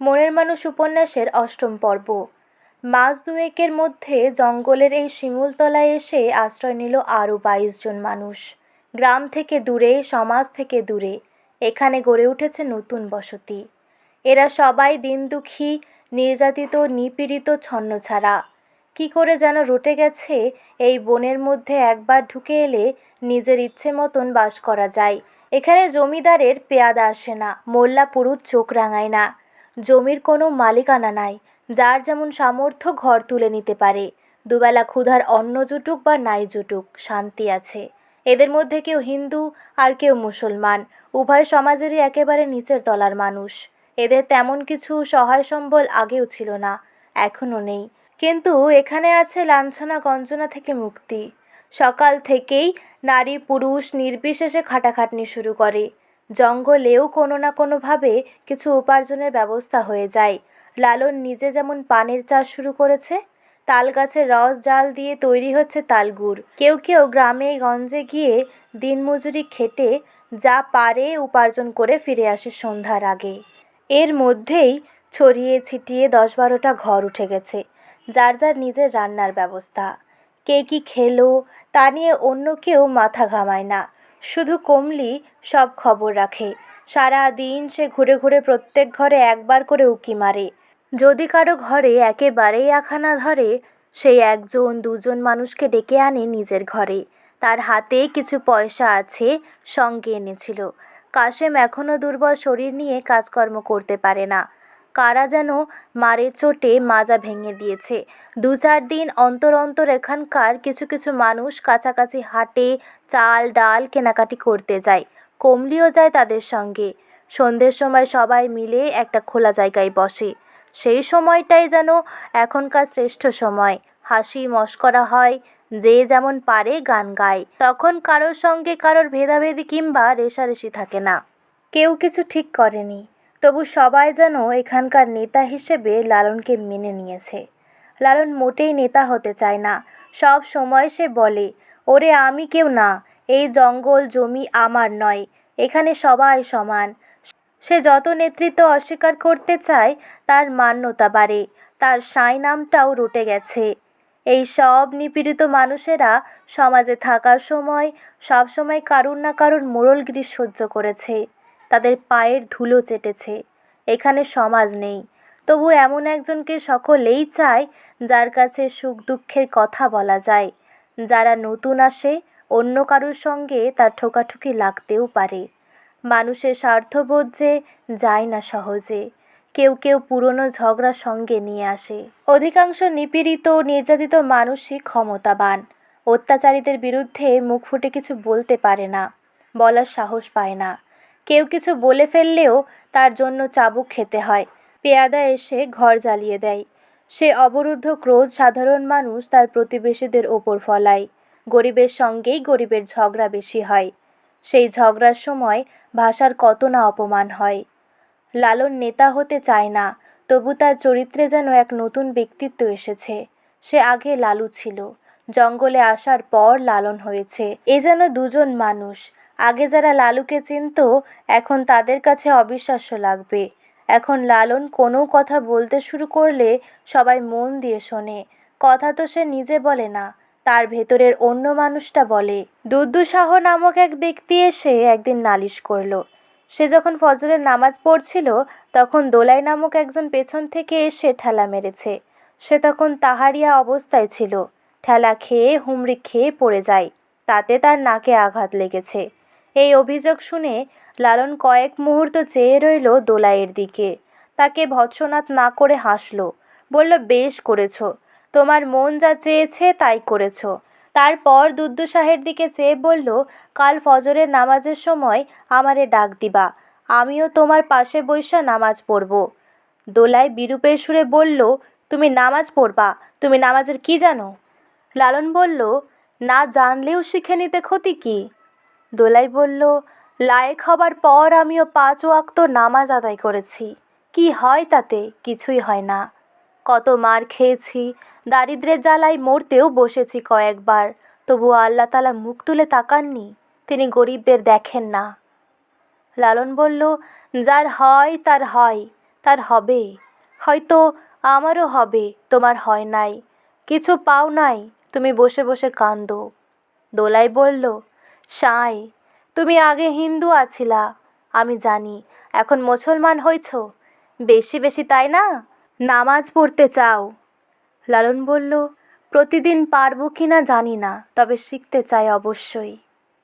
মনের মানুষ উপন্যাসের অষ্টম পর্ব। মাস দুয়েকের মধ্যে জঙ্গলের এই শিমুলতলায় এসে আশ্রয় নিল আরও বাইশ জন মানুষ। গ্রাম থেকে দূরে, সমাজ থেকে দূরে, এখানে গড়ে উঠেছে নতুন বসতি। এরা সবাই দিন দুঃখী, নির্যাতিত, নিপীড়িত ছন্নছাড়া কী করে যেন রটে গেছে এই বনের মধ্যে একবার ঢুকে এলে নিজের ইচ্ছে মতন বাস করা যায়। এখানে জমিদারের পেয়াদা আসে না মোল্লা পুরুত চোখ রাঙায় না। জমির কোনো মালিকানা নাই, যার যেমন সামর্থ্য ঘর তুলে নিতে পারে। দুবেলা ক্ষুধার অন্ন জুটুক বা নাই জুটুক, শান্তি আছে। এদের মধ্যে কেউ হিন্দু আর কেউ মুসলমান, উভয় সমাজেরই একেবারে নিচের তলার মানুষ। এদের তেমন কিছু সহায় সম্বল আগেও ছিল না, এখনও নেই। কিন্তু এখানে আছে লাঞ্ছনা গঞ্জনা থেকে মুক্তি। সকাল থেকেই নারী পুরুষ নির্বিশেষে খাটাখাটনি শুরু করে। জঙ্গলেও কোনো না কোনোভাবে কিছু উপার্জনের ব্যবস্থা হয়ে যায়। লালন নিজে যেমন পানের চাষ শুরু করেছে তাল গাছের রস জাল দিয়ে তৈরি হচ্ছে তালগুড়। কেউ কেউ গ্রামে গঞ্জে গিয়ে দিনমজুরি খেটে যা পারে উপার্জন করে ফিরে আসে সন্ধ্যার আগে। এর মধ্যেই ছড়িয়ে ছিটিয়ে দশ বারোটা ঘর উঠে গেছে, যার যার নিজের রান্নার ব্যবস্থা। কে কী খেলো তা নিয়ে অন্য কেউ মাথা ঘামায় না। শুধু কমলি সব খবর রাখে। সারা দিন সে ঘুরে ঘুরে প্রত্যেক ঘরে একবার করে উকি মারে। যদি কারও ঘরে একেবারেই আখানা ধরে সেই একজন, দুজন মানুষকে ডেকে আনে নিজের ঘরে। তার হাতে কিছু পয়সা আছে, সঙ্গে এনেছিল। কাশেম এখনও দুর্বল শরীর নিয়ে কাজকর্ম করতে পারে না। কারা যেন মারে চোটে মাজা ভেঙে দিয়েছে। দু চার দিন অন্তর অন্তর এখানকার কিছু কিছু মানুষ কাছাকাছি হাটে, চাল, ডাল কেনাকাটি করতে যায়, কমলিও যায় তাদের সঙ্গে। সন্ধ্যের সময় সবাই মিলে একটা খোলা জায়গায় বসে। সেই সময়টাই যেন এখনকার শ্রেষ্ঠ সময়। হাসি মস্করা হয়, যে যেমন পারে গান গায়। তখন কারোর সঙ্গে কারোর ভেদাভেদি কিংবা রেষারেষি থাকে না। কেউ কিছু ঠিক করেনি। তবু সবাই যেন এখানকার নেতা হিসেবে লালনকে মেনে নিয়েছে। লালন মোটেই নেতা হতে চায় না। সব সময় সে বলে, ওরে আমি কেউ না, এই জঙ্গল, জমি আমার নয়, এখানে সবাই সমান। সে যত নেতৃত্ব অস্বীকার করতে চায়, তার মান্যতা বাড়ে, তার সাঁই নামটাও রটে গেছে। এই সব নিপীড়িত মানুষেরা সমাজে থাকার সময় সব সময় কারুর না কারুর মোড়লগিরি সহ্য করেছে। তাদের পায়ের ধুলো চেটেছে। এখানে সমাজ নেই। তবু এমন একজনকে সকলেই চায় যার কাছে সুখ দুঃখের কথা বলা যায়। যারা নতুন আসে, অন্য কারুর সঙ্গে তার ঠোকাঠুকি লাগতেও পারে। মানুষের স্বার্থবোধ যে যায় না সহজে। কেউ কেউ পুরনো ঝগড়া সঙ্গে নিয়ে আসে। অধিকাংশ নিপীড়িত নির্যাতিত মানুষই ক্ষমতাবান। অত্যাচারীদের বিরুদ্ধে মুখ ফুটে কিছু বলতে পারে না, বলার সাহস পায় না। কেউ কিছু বলে ফেললেও তার জন্য চাবুক খেতে হয়। পেয়াদা এসে ঘর জ্বালিয়ে দেয়। সে অবরুদ্ধ, ক্রোধ, সাধারণ মানুষ তার প্রতিবেশীদের ওপর ফলায়। গরিবের সঙ্গেই গরিবের ঝগড়া বেশি হয়। সেই ঝগড়ার সময় ভাষার কত না অপমান হয়। লালন নেতা হতে চায় না, তবু তার চরিত্রে যেন এক নতুন ব্যক্তিত্ব এসেছে। সে আগে লালু ছিল। জঙ্গলে আসার পর লালন হয়েছে। এ যেন দুজন মানুষ। আগে যারা লালুকে চিনত, এখন তাদের কাছে অবিশ্বাস্য লাগবে। এখন লালন কোনো কথা বলতে শুরু করলে সবাই মন দিয়ে শোনে। কথা তো সে নিজে বলে না, তার ভেতরের অন্য মানুষটা বলে। দুদ্দু শাহ নামক এক ব্যক্তি এসে একদিন নালিশ করল। সে যখন ফজরের নামাজ পড়ছিল, তখন দোলাই নামক একজন পেছন থেকে এসে ঠেলা মেরেছে। সে তখন তাহারিয়া অবস্থায় ছিল। ঠেলা খেয়ে হুমড়ি খেয়ে পড়ে যায়। তাতে তার নাকে আঘাত লেগেছে। এই অভিযোগ শুনে লালন কয়েক মুহূর্ত চেয়ে রইল দোলাইয়ের দিকে। তাকে ভৎসনাথ না করে হাসল। বলল, বেশ করেছ। তোমার মন যা চেয়েছে তাই করেছ। তারপর দুদ্দু শাহের দিকে চেয়ে বলল, কাল ফজরের নামাজের সময় আমারে ডাক দিবা। আমিও তোমার পাশে বৈশা নামাজ পড়ব। দোলাই বিরূপের সুরে বলল, তুমি নামাজ পড়বা? তুমি নামাজের কি জানো? লালন বলল, না জানলেও শিখে নিতে ক্ষতি কী? দোলাই বলল, লায়েক হবার পর আমিও পাঁচ ওয়াক্ত নামাজ আদায় করেছি। কি হয় তাতে? কিছুই হয় না। কত মার খেয়েছি, দারিদ্রের জ্বালায় মরতেও বসেছি কয়েকবার। তবু আল্লাহ তালা মুখ তুলে তাকাননি, তিনি গরিবদের দেখেন না। লালন বলল, যার হয় তার হয়, তার হবে। হয়তো আমারও হবে, তোমার হয় নাই। কিছু পাও নাই, তুমি বসে বসে কান্দো দোলাই বলল সাঁই, তুমি আগে হিন্দু আছিলা, আমি জানি, এখন মুসলমান হইছ। বেশি বেশি তাই না? নামাজ পড়তে চাও। লালন বলল, প্রতিদিন পারব কি না জানি না, তবে শিখতে চাই অবশ্যই।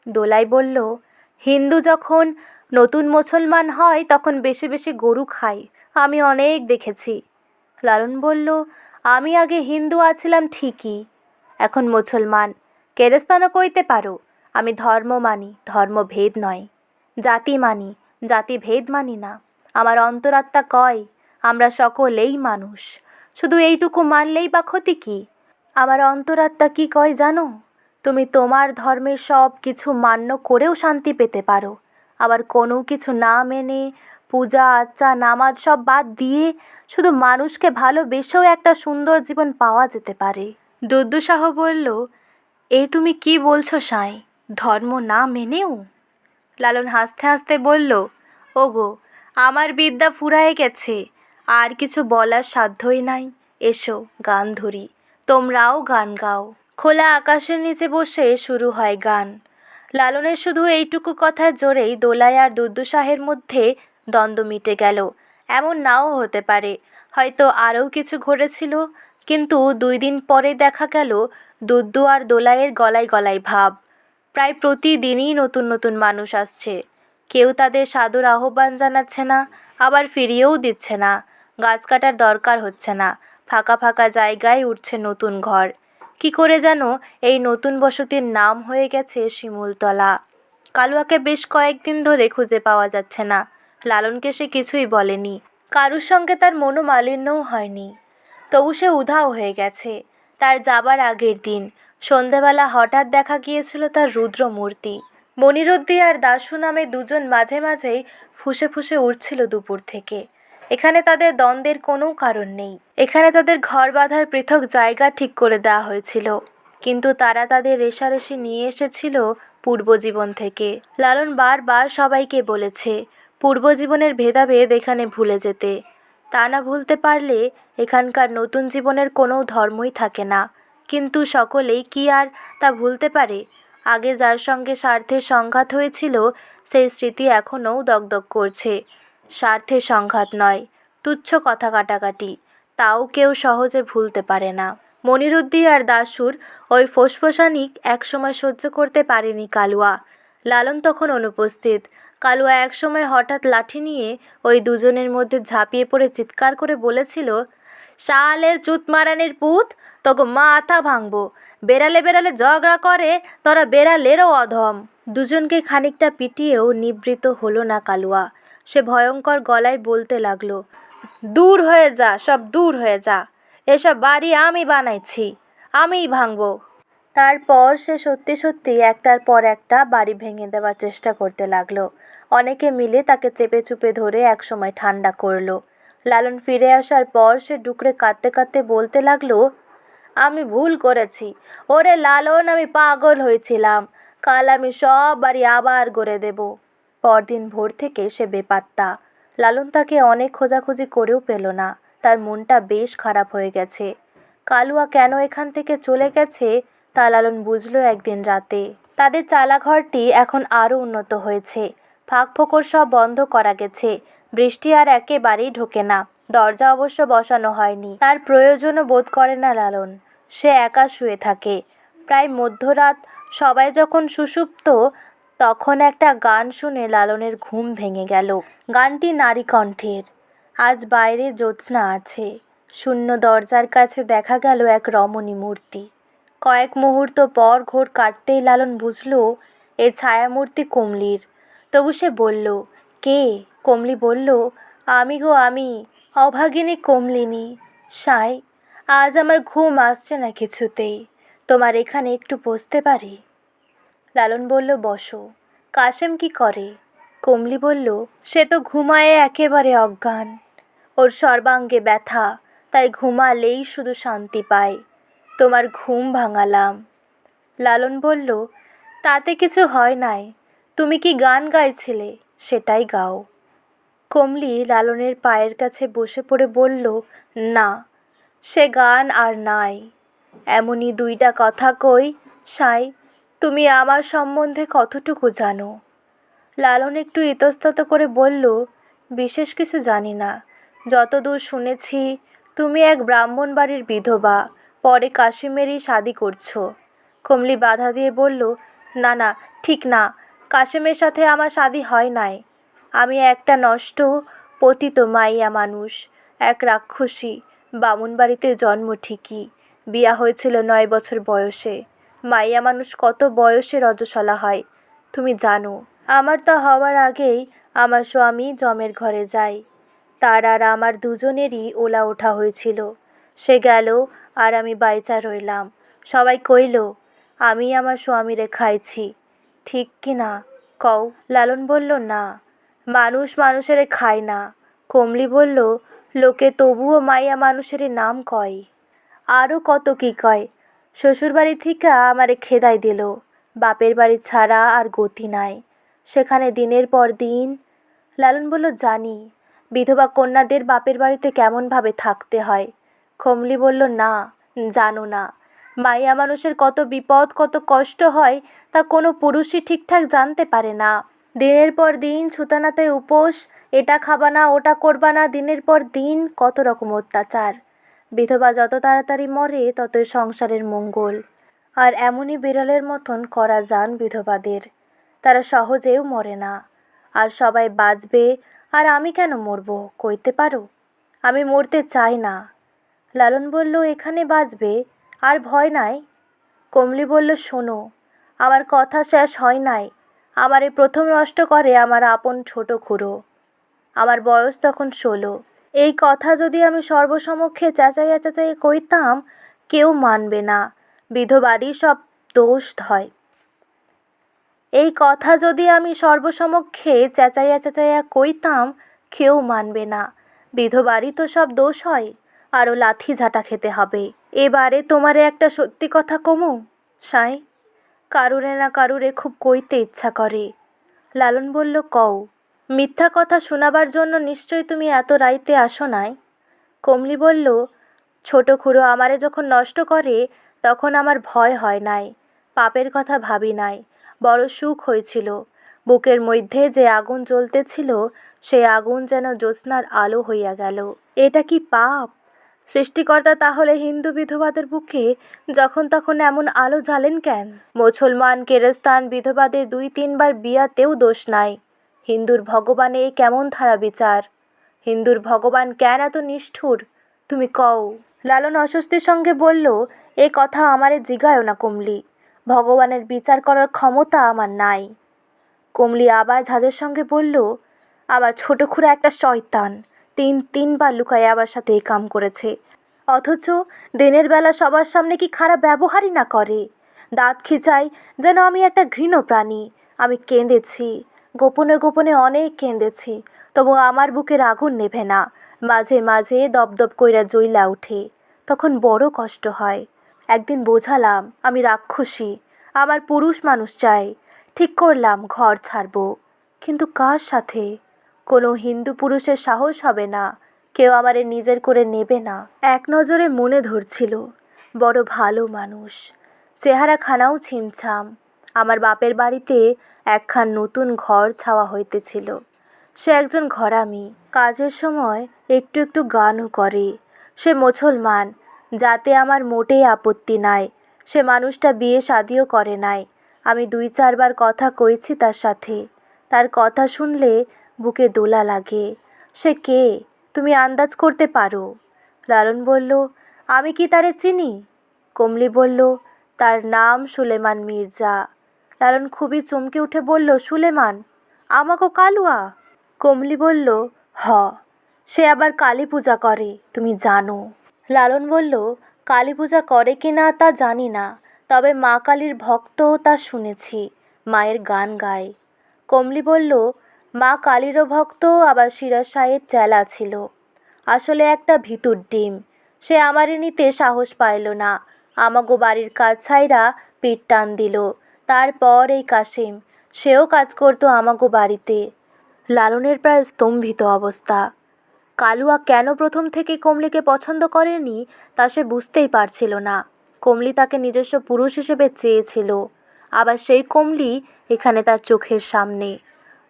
দোলাই বলল, হিন্দু যখন নতুন মুসলমান হয়, তখন বেশি বেশি গরু খায় আমি অনেক দেখেছি। লালন বলল, আমি আগে হিন্দু আছিলাম ঠিকই, এখন মুসলমান, কেরেস্তানও কইতে পারো। আমি ধর্ম মানি ধর্মভেদ নয়। জাতি মানি জাতিভেদ মানি না। আমার অন্তরাত্মা কয়, আমরা সকলেই মানুষ। শুধু এইটুকু মানলেই বা ক্ষতি কী? আমার অন্তরাত্মা কি কয় জানো? তুমি তোমার ধর্মের সব কিছু মান্য করেও শান্তি পেতে পারো। আবার কোনো কিছু না মেনে, পূজা আচ্চা নামাজ সব বাদ দিয়ে শুধু মানুষকে ভালোবেসেও একটা সুন্দর জীবন পাওয়া যেতে পারে। দুদ্দু শাহ বলল, এ তুমি কি বলছো, সাঁই? ধর্ম না মেনেও? লালন হাসতে হাসতে বলল, ওগো, আমার বিদ্যা ফুরায় গেছে। আর কিছু বলার সাধ্যই নাই। এসো, গান ধরি। তোমরাও গান গাও। খোলা আকাশের নিচে বসে শুরু হয় গান। লালনের শুধু এইটুকু কথার জোরেই দোলাই আর দুদ্দু শাহের মধ্যে দ্বন্দ্ব মিটে গেল। এমন নাও হতে পারে। হয়তো আরও কিছু ঘটেছিল, কিন্তু দুই দিন পরে দেখা গেল দুদ্দু আর দোলাইয়ের গলায় গলায় ভাব। প্রায় প্রতিদিনই নতুন নতুন মানুষ আসছে। কেউ তাদের সাদর আহ্বান জানাচ্ছে না, আবার ফিরিয়েও দিচ্ছে না। গাছ কাটার দরকার হচ্ছে না, ফাঁকা ফাঁকা জায়গায় উঠছে নতুন ঘর। কি করে যেন এই নতুন বসতির নাম হয়ে গেছে শিমুলতলা। কালুয়াকে বেশ কয়েকদিন ধরে খুঁজে পাওয়া যাচ্ছে না। লালনকে সে কিছুই বলেনি। কারুর সঙ্গে তার মনোমালিন্যও হয়নি। তবু সে উধাও হয়ে গেছে। তার যাবার আগের দিন সন্ধেবেলা হঠাৎ দেখা গিয়েছিল তার রুদ্র মূর্তি মনিরুদ্দি আর দাশু নামে দুজন মাঝে মাঝেই ফুসে ফুসে উঠছিল দুপুর থেকে। এখানে তাদের দ্বন্দ্বের কোনো কারণ নেই। এখানে তাদের ঘর বাঁধার পৃথক জায়গা ঠিক করে দেওয়া হয়েছিল। কিন্তু তারা তাদের রেশারেশি নিয়ে এসেছিল পূর্বজীবন থেকে। লালন বারবার সবাইকে বলেছে পূর্বজীবনের ভেদাভেদ এখানে ভুলে যেতে। তা না ভুলতে পারলে এখানকার নতুন জীবনের কোনো ধর্মই থাকে না। কিন্তু সকলেই কি আর তা ভুলতে পারে? আগে যার সঙ্গে স্বার্থের সংঘাত হয়েছিল, সেই স্মৃতি এখনও দগদগ করছে। স্বার্থের সংঘাত নয়, তুচ্ছ কথা কাটাকাটি, তাও কেউ সহজে ভুলতে পারে না। মনিরুদ্দি আর দাসুর ওই ফোসফোসানিক একসময় সহ্য করতে পারেনি কালুয়া। লালন তখন অনুপস্থিত। কালুয়া একসময় হঠাৎ লাঠি নিয়ে ওই দুজনের মধ্যে ঝাঁপিয়ে পড়ে চিৎকার করে বলেছিল, শালের চুত মারানির পুত তোকে মাথা ভাঙবো। বেড়ালে বেড়ালে ঝগড়া করে, তোরা বেড়ালেরও অধম। দুজনকে খানিকটা পিটিয়েও নিবৃত হলো না কালুয়া। সে ভয়ঙ্কর গলায় বলতে লাগল, দূর হয়ে যা, সব দূর হয়ে যা। এসব বাড়ি আমি বানাইছি, আমিই ভাঙবো। তারপর সে সত্যি সত্যি একটার পর একটা বাড়ি ভেঙে দেওয়ার চেষ্টা করতে লাগল। অনেকে মিলে তাকে চেপে চুপে ধরে একসময় ঠান্ডা করল। লালন ফিরে আসার পর সে ডুকরে কাঁদতে কাঁদতে বলতে লাগল আমি ভুল করেছি। ওরে লালন, আমি পাগল হয়েছিলাম। কাল আমি সব বাড়ি আবার গড়ে দেব। পরদিন ভোর থেকে সে বেপাত্তা। লালন তাকে অনেক খোঁজাখুঁজি করেও পেল না। তার মনটা বেশ খারাপ হয়ে গেছে। কালুয়া কেন এখান থেকে চলে গেছে তা লালন বুঝলো একদিন রাতে। তাদের চালাঘরটি এখন আরও উন্নত হয়েছে। ফাঁক ফোকর সব বন্ধ করা গেছে। বৃষ্টি আর একেবারেই ঢোকে না। দরজা অবশ্য বসানো হয়নি। তার প্রয়োজনও বোধ করে না লালন। সে একা শুয়ে থাকে। প্রায় মধ্যরাত সবাই যখন সুষুপ্ত তখন একটা গান শুনে লালনের ঘুম ভেঙে গেল। গানটি নারী কণ্ঠের। আজ বাইরে জ্যোৎস্না আছে। শূন্য দরজার কাছে দেখা গেল এক রমণী মূর্তি। কয়েক মুহূর্ত পর ঘোর কাটতেই লালন বুঝল, এ ছায়ামূর্তি কমলির। তবু সে বলল, কে? কমলি বলল, আমি গো আমি, অভাগিনী কমলিনী, সাই আজ আমার ঘুম আসছে না কিছুতেই। তোমার এখানে একটু বসতে পারি? লালন বলল, বসো। কাশেম কি করে? কমলি বলল, সে তো ঘুমায় একেবারে অজ্ঞান। ওর সর্বাঙ্গে ব্যথা, তাই ঘুমালেই শুধু শান্তি পায়। তোমার ঘুম ভাঙালাম। লালন বলল, তাতে কিছু হয় নাই। তুমি কি গান গাইছিলে? সেটাই গাও। কমলি লালনের পায়ের কাছে বসে পড়ে বলল, না। সে গান আর নাই। এমনই দুইটা কথা কই, সাই, তুমি আমার সম্বন্ধে কতটুকু জানো? লালন একটু ইতস্তত করে বলল, বিশেষ কিছু জানি না। যতদূর শুনেছি, তুমি এক ব্রাহ্মণ বাড়ির বিধবা, পরে কাশিমেরই শাদি করছ। কমলি বাধা দিয়ে বলল, না না, ঠিক না, কাশেমের সাথে আমার শাদি হয় নাই। আমি একটা নষ্ট, পতিত মাইয়া মানুষ, এক রাক্ষসী বামুন বাড়িতে জন্ম ঠিকই। বিয়া হয়েছিল নয় বছর বয়সে। মাইয়া মানুষ কত বয়সে রজস্বলা হয়, তুমি জানো। আমার তা হওয়ার আগেই আমার স্বামী জমের ঘরে যায়। তার আর আমার দুজনেরই ওলা ওঠা হয়েছিল। সে গেল আর আমি বাইচা রইলাম। সবাই কইল, আমি আমার স্বামীরে খাইছি। ঠিক কি না? কও। লালন বলল, না। মানুষ মানুষেরে খায় না। কমলি বলল লোকে তবুও মাইয়া মানুষের নাম কয়। আরও কত কি কয়। শ্বশুরবাড়ি থেকে আমারে খেদাই দিল। বাপের বাড়ি ছাড়া আর গতি নাই। সেখানে দিনের পর দিন লালন বলল, জানি, বিধবা কন্যাদের বাপের বাড়িতে কেমনভাবে থাকতে হয়? খমলি বলল, না, জানো না। মাইয়া মানুষের কত বিপদ, কত কষ্ট হয় তা কোনো পুরুষই ঠিকঠাক জানতে পারে না। দিনের পর দিন সুতানাতে উপোস এটা খাবা না, ওটা করবা না, দিনের পর দিন কত রকম অত্যাচার। বিধবা যত তাড়াতাড়ি মরে, ততই সংসারের মঙ্গল। আর এমনই বিড়ালের মতন করা যান বিধবাদের। তারা সহজেও মরে না। আর সবাই বাঁচবে, আর আমি কেন মরবো, কইতে পারো? আমি মরতে চাই না। লালন বলল, এখানে বাঁচবে? আর ভয় নাই? কমলি বলল, শোনো, আমার কথা শেষ হয় নাই। আমার আমারে প্রথম নষ্ট করে আমার আপন ছোট খুড়ো। আমার বয়স তখন ষোলো। এই কথা যদি আমি সর্বসমক্ষে চেঁচাইয়া চেঁচাইয়া কইতাম, কেউ মানবে না। বিধবারই সব দোষ হয়। এই কথা যদি আমি সর্বসমক্ষে চেঁচাইয়া চেঁচাইয়া কইতাম, কেউ মানবে না। বিধবারই তো সব দোষ হয় আরও লাথি ঝাঁটা খেতে হবে। এবারে তোমারে একটা সত্যি কথা কমু, সাই? কারুরে না কারুরে খুব কইতে ইচ্ছা করে। লালন বলল, কও। মিথ্যা কথা শোনাবার জন্য নিশ্চয়ই তুমি এত রাইতে আসো নাই? কমলি বলল, ছোট খুড়ো আমারে যখন নষ্ট করে, তখন আমার ভয় হয় নাই। পাপের কথা ভাবি নাই। বড় সুখ হয়েছিল। বুকের মধ্যে যে আগুন জ্বলতেছিল, সেই আগুন যেন জ্যোৎস্নার আলো হইয়া গেল। এটা কি পাপ? সৃষ্টিকর্তা তাহলে হিন্দু বিধবাদের বুকে যখন তখন এমন আলো জ্বালেন কেন? মুসলমান কেরস্তান বিধবাদের দুই তিনবার বিয়াতেও দোষ নাই। হিন্দুর ভগবানে এ কেমন ধারা বিচার? হিন্দুর ভগবান কেন এত নিষ্ঠুর? তুমি কও। লালন অস্বস্তির সঙ্গে বলল, এ কথা আমারে জিগায়ও না কমলি। ভগবানের বিচার করার ক্ষমতা আমার নাই। কমলি আবার ঝাঁঝের সঙ্গে বলল, আবার ছোট খুঁড়া একটা শয়তান, তিন তিনবার লুকায় আবার সাথে এই কাম করেছে। অথচ দিনের বেলা সবার সামনে কি খারাপ ব্যবহারই না করে? দাঁত খিচাই যেন আমি একটা ঘৃণ প্রাণী আমি কেঁদেছি। গোপনে গোপনে অনেক কেঁদেছি, তবু আমার বুকের আগুন নেভে না। মাঝে মাঝে দপদপ কইরা জইলা ওঠে তখন বড় কষ্ট হয়। একদিন বোঝালাম, আমি রাক্ষসী, আমার পুরুষ মানুষ চাই, ঠিক করলাম ঘর ছাড়ব। কিন্তু কার সাথে? কোনো হিন্দু পুরুষের সাহস হবে না, কেউ আমারে নিজের করে নেবে না। এক নজরে মনে ধরছিল, বড় ভালো মানুষ চেহারা খানাও ছিমছাম আমার বাপের বাড়িতে একখান নতুন ঘর ছাওয়া হইতেছিল। সে একজন ঘরামি। কাজের সময় একটু একটু গানও করে। সে মুসলমান, যাতে আমার মোটেই আপত্তি নাই। সে মানুষটা বিয়ে শাদিও করে নাই। আমি দুই চারবার কথা কইছি তার সাথে। তার কথা শুনলে বুকে দোলা লাগে। সে কে? তুমি আন্দাজ করতে পারো। লালন বলল, আমি কি তারে চিনি? কমলি বলল, তার নাম সুলেমান মির্জা। লালন খুবই চমকে উঠে বলল, সুলেমান আমাকে কালুয়া? কমলি বলল, হ, সে আবার কালী পূজা করে, তুমি জানো। লালন বলল, কালী পূজা করে কি না তা জানি না, তবে মা কালীর ভক্ত তা শুনেছি, মায়ের গান গায়। কমলি বলল, মা কালীরও ভক্ত, আবার সাহেব চেলা ছিল। আসলে একটা ভিতুর ডিম, সে আমারে নিতে সাহস পাইল না, আমাগো বাড়ির কাজ ছাইরা পিঠ টান দিল। তারপর এই কাশিম সেও কাজ করতো আমাগো বাড়িতে। লালনের প্রায় স্তম্ভিত অবস্থা। কালুয়া কেন প্রথম থেকে কমলিকে পছন্দ করেনি, তা সে বুঝতেই পারছিল না। কমলি তাকে নিজস্ব পুরুষ হিসেবে চেয়েছিল। আবার সেই কমলি এখানে তার চোখের সামনে।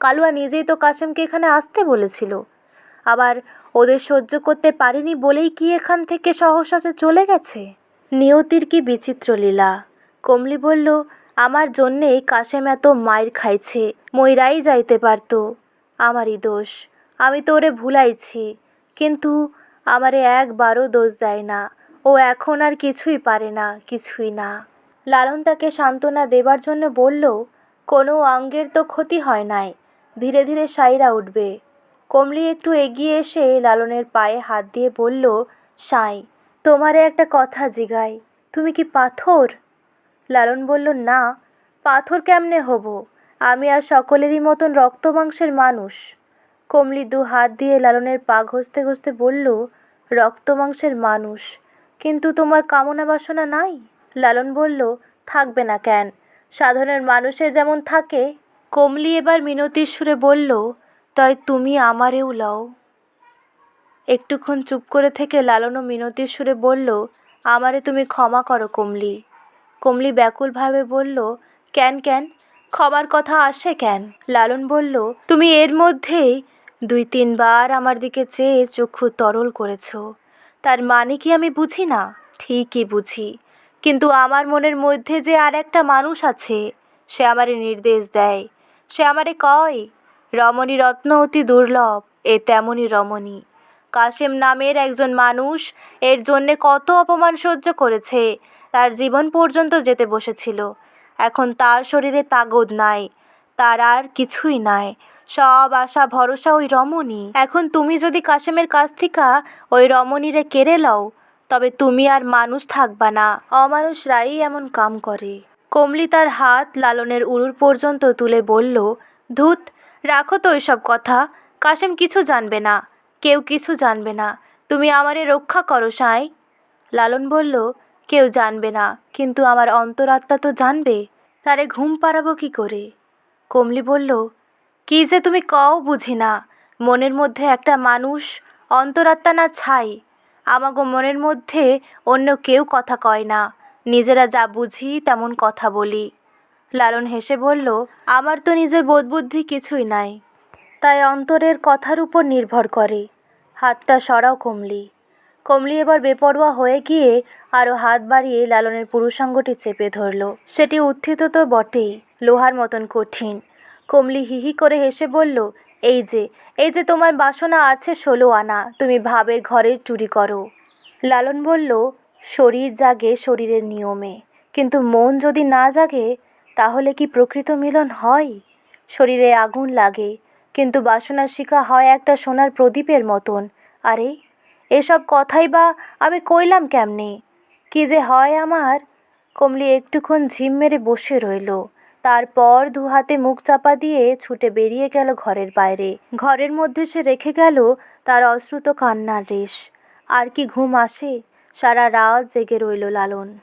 কালুয়া নিজেই তো কাশেমকে এখানে আসতে বলেছিল। আবার ওদের সহ্য করতে পারেনি বলেই কি এখান থেকে সহসা সে চলে গেছে? নিয়তির কি বিচিত্র লীলা। কমলি বলল আমার জন্যেই কাশেম এত মায়ের খাইছে ময়রাই যাইতে পারতো। আমারই দোষ, আমি তো ওরে ভুলাইছি, কিন্তু আমারে একবারও দোষ দেয় না। ও এখন আর কিছুই পারে না, কিছুই না। লালন তাকে সান্ত্বনা দেবার জন্য বলল, কোনো অঙ্গের তো ক্ষতি হয় নাই, ধীরে ধীরে সাইরা উঠবে। কমলি একটু এগিয়ে এসে লালনের পায়ে হাত দিয়ে বলল, সাই, তোমারে একটা কথা জিগাই, তুমি কি পাথর? লালন বলল, না, পাথর কেমনে হব? আমি আর সকলেরই মতন রক্ত মাংসের মানুষ। কমলি দু হাত দিয়ে লালনের পা ঘষতে ঘষতে বলল রক্ত মাংসের মানুষ, কিন্তু তোমার কামনা বাসনা নাই? লালন বলল, থাকবে না কেন সাধারণ মানুষের যেমন থাকে। কমলি এবার মিনতির সুরে বলল, তাই তুমি আমারেও লও। একটুক্ষণ চুপ করে থেকে লালনও মিনতির সুরে বলল, আমারে তুমি ক্ষমা করো কমলি। কমলি ব্যাকুলভাবে বলল, কেন কেন? ক্ষমার কথা আসে কেন? লালন বলল, তুমি এর মধ্যেই দুই, তিনবার আমার দিকে চেয়ে চক্ষু তরল করেছ। তার মানে কি আমি বুঝি না? ঠিকই বুঝি। কিন্তু আমার মনের মধ্যে যে আর একটা মানুষ আছে, সে আমারে নির্দেশ দেয়। সে আমারে কয়, রমণী রত্ন অতি দুর্লভ, এ তেমনই রমণী। কাশেম নামের একজন মানুষ এর জন্যে কত অপমান সহ্য করেছে। তার জীবন পর্যন্ত যেতে বসেছিল। এখন তার শরীরে তাগদ নাই, তার আর কিছুই নাই। সব আশা, ভরসা ওই রমণী। এখন তুমি যদি কাশেমের কাছ থেকে ওই রমণীরে কেড়ে লও, তবে তুমি আর মানুষ থাকবা না। অমানুষরাই এমন কাম করে। কমলি তার হাত লালনের উরুর পর্যন্ত তুলে বলল, ধুত, রাখো তো ওইসব কথা। কাশেম কিছু জানবে না, কেউ কিছু জানবে না। তুমি আমারে রক্ষা করো, সাঁই। লালন বলল কেউ জানবে না, কিন্তু আমার অন্তরাত্মা তো জানবে। তারে ঘুম পাড়াবো কি করে? কমলি বলল, কি যে তুমি কও বুঝি না, মনের মধ্যে একটা মানুষ অন্তরাত্মা না ছাই। আমাগো মনের মধ্যে অন্য কেউ কথা কয় না, নিজেরা যা বুঝি তেমন কথা বলি। লালন হেসে বলল, আমার তো নিজের বোধবুদ্ধি কিছুই নাই। তাই অন্তরের কথার উপর নির্ভর করে। হাতটা সরাও কমলি। কমলি এবার বেপরোয়া হয়ে গিয়ে আরও হাত বাড়িয়ে লালনের পুরুষাঙ্গটি চেপে ধরল। সেটি উত্থিত তো বটেই, লোহার মতন কঠিন। কমলি হিহি করে হেসে বলল, এই যে এই যে তোমার বাসনা আছে ষোলো আনা, তুমি ভাবের ঘরে চুরি করো। লালন বলল, শরীর জাগে শরীরের নিয়মে, কিন্তু মন যদি না জাগে, তাহলে কি প্রকৃত মিলন হয়? শরীরে আগুন লাগে, কিন্তু বাসনা শিখা হয় একটা সোনার প্রদীপের মতন। আরে এসব কথাই বা আমি কইলাম কেমনে? কি যে হয় আমার? কমলি একটুক্ষণ ঝিম মেরে বসে রইল। তারপর দু হাতে মুখ চাপা দিয়ে ছুটে বেরিয়ে গেল ঘরের বাইরে। ঘরের মধ্যে সে রেখে গেল তার অশ্রুত কান্নার রেশ। আর কি ঘুম আসে, সারা রাত জেগে রইল লালন।